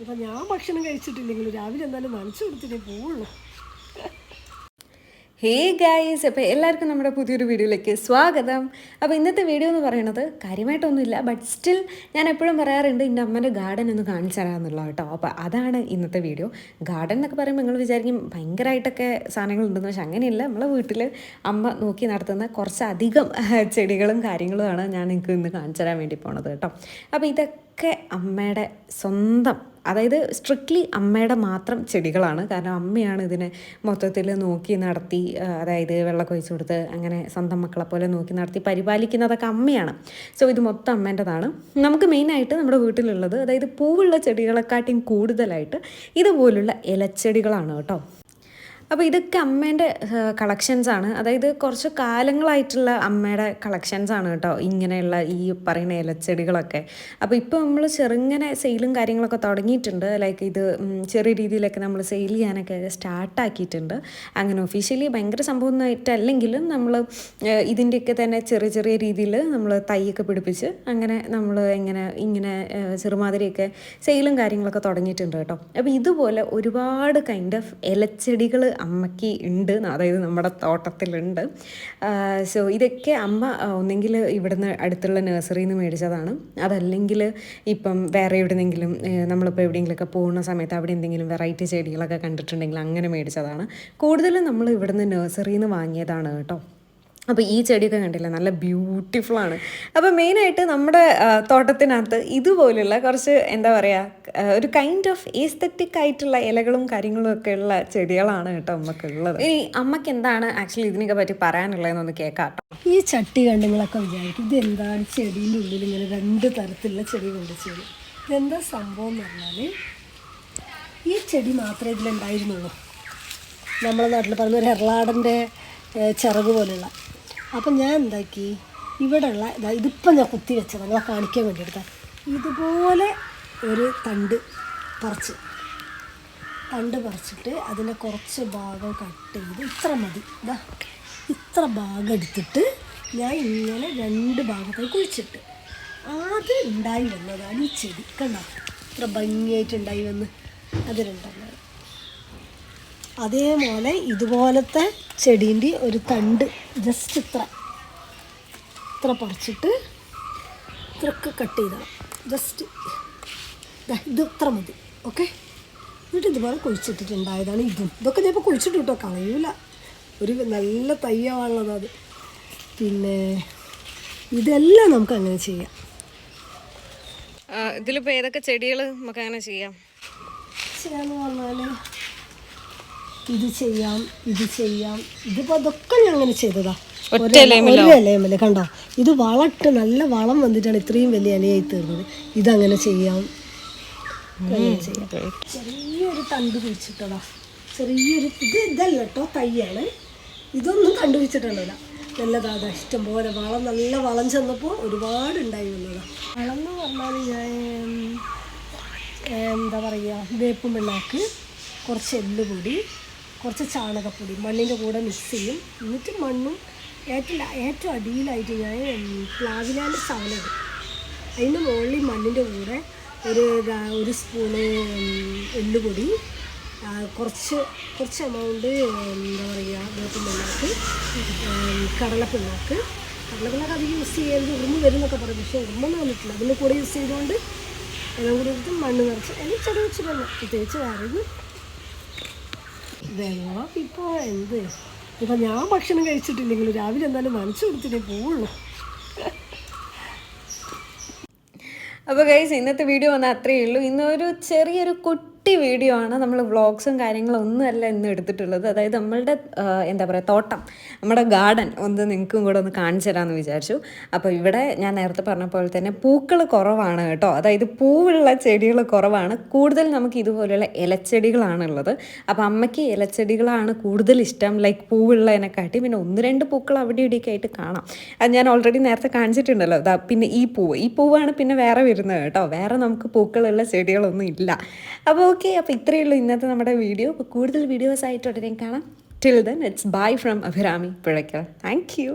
ഇപ്പം ഞാൻ ഭക്ഷണം കഴിച്ചിട്ടില്ലെങ്കിൽ രാവിലെ എന്തായാലും നനച്ചു കൊടുത്തിട്ടേ പോവുള്ളൂ. ഹേ ഗായ്സ് അപ്പോൾ എല്ലാവർക്കും നമ്മുടെ പുതിയൊരു വീഡിയോയിലേക്ക് സ്വാഗതം. അപ്പോൾ ഇന്നത്തെ വീഡിയോ എന്ന് പറയുന്നത് കാര്യമായിട്ടൊന്നുമില്ല ബട്ട് സ്റ്റിൽ ഞാൻ എപ്പോഴും പറയാറുണ്ട് എന്റെ അമ്മന്റെ ഗാർഡൻ ഒന്ന് കാണിച്ചു തരാമെന്നുള്ള കേട്ടോ. അപ്പോൾ അതാണ് ഇന്നത്തെ വീഡിയോ. ഗാർഡൻ എന്നൊക്കെ പറയുമ്പോൾ നിങ്ങൾ വിചാരിക്കും ഭയങ്കരമായിട്ടൊക്കെ സാധനങ്ങളുണ്ടെന്ന് പക്ഷെ അങ്ങനെയല്ല. നമ്മളെ വീട്ടിൽ അമ്മ നോക്കി നടത്തുന്ന കുറച്ചധികം ചെടികളും കാര്യങ്ങളുമാണ് ഞാൻ നിങ്ങൾക്ക് ഇന്ന് കാണിച്ചു തരാൻ വേണ്ടി പോണത് കേട്ടോ. അപ്പോൾ ഇതൊക്കെ അമ്മയുടെ സ്വന്തം അതായത് സ്ട്രിക്ട്ലി അമ്മയുടെ മാത്രം ചെടികളാണ്. കാരണം അമ്മയാണ് ഇതിനെ മൊത്തത്തിൽ നോക്കി നടത്തി അതായത് വെള്ളമൊക്കെ ഒഴിച്ചു കൊടുത്ത് അങ്ങനെ സ്വന്തം മക്കളെ പോലെ നോക്കി നടത്തി പരിപാലിക്കുന്നതൊക്കെ അമ്മയാണ്. സോ ഇത് മൊത്തം അമ്മേന്റെതാണ്. നമുക്ക് മെയിനായിട്ട് നമ്മുടെ വീട്ടിലുള്ളത് അതായത് പൂവുള്ള ചെടികളെക്കാട്ടിയും കൂടുതലായിട്ട് ഇതുപോലുള്ള ഇലച്ചെടികളാണ് കേട്ടോ. അപ്പോൾ ഇതൊക്കെ അമ്മേന്റെ ആണ്. അതായത് കുറച്ച് കാലങ്ങളായിട്ടുള്ള അമ്മയുടെ കളക്ഷൻസ് ആണ് കേട്ടോ ഇങ്ങനെയുള്ള ഈ പറയുന്ന ഇലച്ചെടികളൊക്കെ. അപ്പോൾ ഇപ്പോൾ നമ്മൾ ചെറുങ്ങനെ സെയിലും കാര്യങ്ങളൊക്കെ തുടങ്ങിയിട്ടുണ്ട്. ലൈക്ക് ഇത് ചെറിയ രീതിയിലൊക്കെ നമ്മൾ സെയിൽ ചെയ്യാനൊക്കെ സ്റ്റാർട്ടാക്കിയിട്ടുണ്ട് അങ്ങനെ ഒഫീഷ്യലി ഭയങ്കര സംഭവമായിട്ടല്ലെങ്കിലും നമ്മൾ ഇതിന്റെയൊക്കെ തന്നെ ചെറിയ ചെറിയ രീതിയിൽ നമ്മൾ തൈയൊക്കെ പിടിപ്പിച്ച് അങ്ങനെ നമ്മൾ എങ്ങനെ ഇങ്ങനെ ചെറുമാതിരിയൊക്കെ സെയിലും കാര്യങ്ങളൊക്കെ തുടങ്ങിയിട്ടുണ്ട് കേട്ടോ. അപ്പോൾ ഇതുപോലെ ഒരുപാട് കൈൻഡ് ഓഫ് ഇലച്ചെടികൾ അമ്മയ്ക്ക് ഉണ്ട് അതായത് നമ്മുടെ തോട്ടത്തിലുണ്ട്. സോ ഇതൊക്കെ അമ്മ ഒന്നെങ്കിൽ ഇവിടുന്ന് അടുത്തുള്ള നഴ്സറിയിൽ നിന്ന് മേടിച്ചതാണ്. അതല്ലെങ്കിൽ ഇപ്പം വേറെ എവിടെന്നെങ്കിലും നമ്മളിപ്പോൾ എവിടെയെങ്കിലുമൊക്കെ പോകുന്ന സമയത്ത് അവിടെ എന്തെങ്കിലും വെറൈറ്റി ചെടികളൊക്കെ കണ്ടിട്ടുണ്ടെങ്കിൽ അങ്ങനെ മേടിച്ചതാണ്. കൂടുതലും നമ്മൾ ഇവിടുന്ന് നഴ്സറിയിൽ നിന്ന് വാങ്ങിയതാണ് കേട്ടോ. അപ്പോൾ ഈ ചെടിയൊക്കെ കണ്ടില്ല? നല്ല ബ്യൂട്ടിഫുൾ ആണ്. അപ്പോൾ മെയിനായിട്ട് നമ്മുടെ തോട്ടത്തിനകത്ത് ഇതുപോലുള്ള കുറച്ച് എന്താ പറയുക ഒരു കൈൻഡ് ഓഫ് ഏസ്തറ്റിക് ആയിട്ടുള്ള ഇലകളും കാര്യങ്ങളും ഒക്കെ ഉള്ള ചെടികളാണ് കേട്ടോ അമ്മക്കുള്ളത്. ഇനി അമ്മയ്ക്ക് എന്താണ് ആക്ച്വലി ഇതിനൊക്കെ പറ്റി പറയാനുള്ളതെന്നൊന്ന് കേൾക്കാം ഈ ചട്ടി കണ്ട് നിങ്ങളൊക്കെ വിചാരിക്കും ഇത് എന്താണ് ചെടീന്റെ ഉള്ളിൽ ഇങ്ങനെ രണ്ട് തരത്തിലുള്ള ചെടി കൊണ്ട് ചെടി ഇതെന്താ സംഭവം എന്ന് പറഞ്ഞാൽ ഈ ചെടി മാത്രമേ ഇതിലുണ്ടായിരുന്നുള്ളൂ. നമ്മുടെ നാട്ടിൽ പറഞ്ഞ ഒരു എറളാടന്റെ ചിറക് പോലെയുള്ള. അപ്പം ഞാൻ എന്താക്കി? ഇവിടെയുള്ള ഇതാ ഇതിപ്പം ഞാൻ കുത്തി വെച്ചത് ഞാൻ കാണിക്കാൻ വേണ്ടി ഇതുപോലെ ഒരു തണ്ട് പറിച്ച് തണ്ട് പറിച്ചിട്ട് അതിനെ കുറച്ച് ഭാഗം കട്ട് ചെയ്ത് ഇത്ര മതി. ഇതാ ഇത്ര ഭാഗം എടുത്തിട്ട് ഞാൻ ഇങ്ങനെ രണ്ട് ഭാഗത്തേക്ക് കുഴിച്ചിട്ട് അത് ഉണ്ടായി വന്നതാണ് ഈ ചെടി. കണ്ടോ? ഇത്ര ഭംഗിയായിട്ട് ഉണ്ടായി വന്ന്. അത് രണ്ടെണ്ണം. അതേപോലെ ഇതുപോലത്തെ ചെടീന്റെ ഒരു തണ്ട് ജസ്റ്റ് ഇത്ര. ഇത്ര പറിച്ചിട്ട് ഇത്രയൊക്കെ കട്ട് ചെയ്തണം. ജസ്റ്റ് ഇത് ഇത്ര മതി. ഓക്കെ എന്നിട്ട് ഇതുപോലെ കുഴിച്ചിട്ടിട്ടുണ്ടായതാണ് ഇതും. ഇതൊക്കെ ഞാൻ ഇപ്പോൾ കുഴിച്ചിട്ട് കേട്ടോ കളയൂല. ഒരു നല്ല തയ്യാണുള്ളത് അത്. പിന്നെ ഇതെല്ലാം നമുക്ക് അങ്ങനെ ചെയ്യാം. ഇതിലിപ്പോൾ ഏതൊക്കെ ചെടികൾ നമുക്ക് അങ്ങനെ ചെയ്യാം? ചെയ്യാന്ന് പറഞ്ഞാൽ ഇത് ചെയ്യാം ഇത് ചെയ്യാം. ഇതിപ്പോൾ അതൊക്കെ ഞാൻ അങ്ങനെ ചെയ്തതാ. ഒരു ഇലയുമല്ലേ കണ്ടോ? ഇത് വളട്ട് നല്ല വളം വന്നിട്ടാണ് ഇത്രയും വലിയ ഇലയായി തീർന്നത്. ഇതങ്ങനെ ചെയ്യാം. ചെറിയൊരു തണ്ട് കുഴിച്ചിട്ടതാ. ചെറിയൊരു ഇത് ഇതല്ല കേട്ടോ തയ്യാണ്. ഇതൊന്നും കണ്ടുപിടിച്ചിട്ടുണ്ടല്ല നല്ലതാ ഇഷ്ടംപോലെ വളം നല്ല വളം ചെന്നപ്പോൾ ഒരുപാട് ഉണ്ടായി വന്നതാ. വളം എന്ന് പറഞ്ഞാൽ ഞാൻ എന്താ പറയുക വേപ്പും പിണ്ണാക്ക് കുറച്ച് എല്ലുപൊടി കുറച്ച് ചാണകപ്പൊടി മണ്ണിന്റെ കൂടെ മിക്സ് ചെയ്യും. എന്നിട്ട് മണ്ണും ഏറ്റവും ഏറ്റവും അടിയിലായിട്ട് ഞാൻ പ്ലാവിലാന്റെ ചവലിടും അതിന്റെ മുകളിൽ മണ്ണിന്റെ കൂടെ ഒരു ഒരു സ്പൂണ് എല്ലുപൊടി കുറച്ച് കുറച്ച് എമൗണ്ട് എന്താ പറയുക വേപ്പും പിണ്ണാക്ക് കടലപ്പിണ്ണാക്ക്. കടലപ്പിണ്ണാക്ക് അത് യൂസ് ചെയ്യരുത് ഉറുമ്പ് വരും എന്നൊക്കെ പറയും പക്ഷേ ഉറുമ്പൊന്നും വന്നിട്ടില്ല. അതിന്റെ കൂടെ യൂസ് ചെയ്തുകൊണ്ട് എല്ലാം കൂടി എടുത്ത് മണ്ണ് നിറച്ച് അല്ലെങ്കിൽ ചെറിയ വെച്ചിട്ടുണ്ട് പ്രത്യേകിച്ച് വേറെ വെള്ളം ഇപ്പോൾ എന്ത്? ഇപ്പം ഞാൻ ഭക്ഷണം കഴിച്ചിട്ടില്ലെങ്കിൽ രാവിലെ എന്തായാലും നനച്ചു കൊടുത്തിട്ടേ പോവുള്ളൂ. അപ്പോൾ ഗൈസ് ഇന്നത്തെ വീഡിയോ വന്നാൽ അത്രയേ ഉള്ളൂ. ഇന്നൊരു ചെറിയൊരു കുട്ടി വീഡിയോ ആണ് നമ്മൾ വ്ളോഗ്സും കാര്യങ്ങളും ഒന്നുമല്ല ഇന്ന് എടുത്തിട്ടുള്ളത്. അതായത് നമ്മളുടെ എന്താ പറയുക തോട്ടം നമ്മുടെ ഗാർഡൻ ഒന്ന് നിങ്ങൾക്കും കൂടെ ഒന്ന് കാണിച്ചു തരാമെന്ന് വിചാരിച്ചു. അപ്പോൾ ഇവിടെ ഞാൻ നേരത്തെ പറഞ്ഞ പോലെ തന്നെ പൂക്കൾ കുറവാണ് കേട്ടോ. അതായത് പൂവുള്ള ചെടികൾ കുറവാണ്. കൂടുതൽ നമുക്ക് ഇതുപോലെയുള്ള ഇലച്ചെടികളാണ് ഉള്ളത് അപ്പോൾ അമ്മയ്ക്ക് ഇലച്ചെടികളാണ് കൂടുതൽ ഇഷ്ടം. ലൈക്ക് പൂവുള്ളതിനെക്കാട്ടി പിന്നെ ഒന്ന് രണ്ട് പൂക്കൾ അവിടെ ഇവിടെയൊക്കെ ആയിട്ട് കാണാം. അത് ഞാൻ ഓൾറെഡി നേരത്തെ കാണിച്ചിട്ടുണ്ടല്ലോ. അതാ പിന്നെ ഈ പൂവ്. ഈ പൂവാണ് പിന്നെ വേറെ വരുന്നത് കേട്ടോ. വേറെ നമുക്ക് പൂക്കളുള്ള ചെടികളൊന്നും ഇല്ല. അപ്പോൾ ഓക്കെ അപ്പോൾ ഇത്രയേ ഉള്ളൂ ഇന്നത്തെ നമ്മുടെ വീഡിയോ അപ്പോൾ കൂടുതൽ വീഡിയോസ് ആയിട്ട് ഉടനെ കാണാം. Till then it's bye from Abhirami Puzhakkal thank you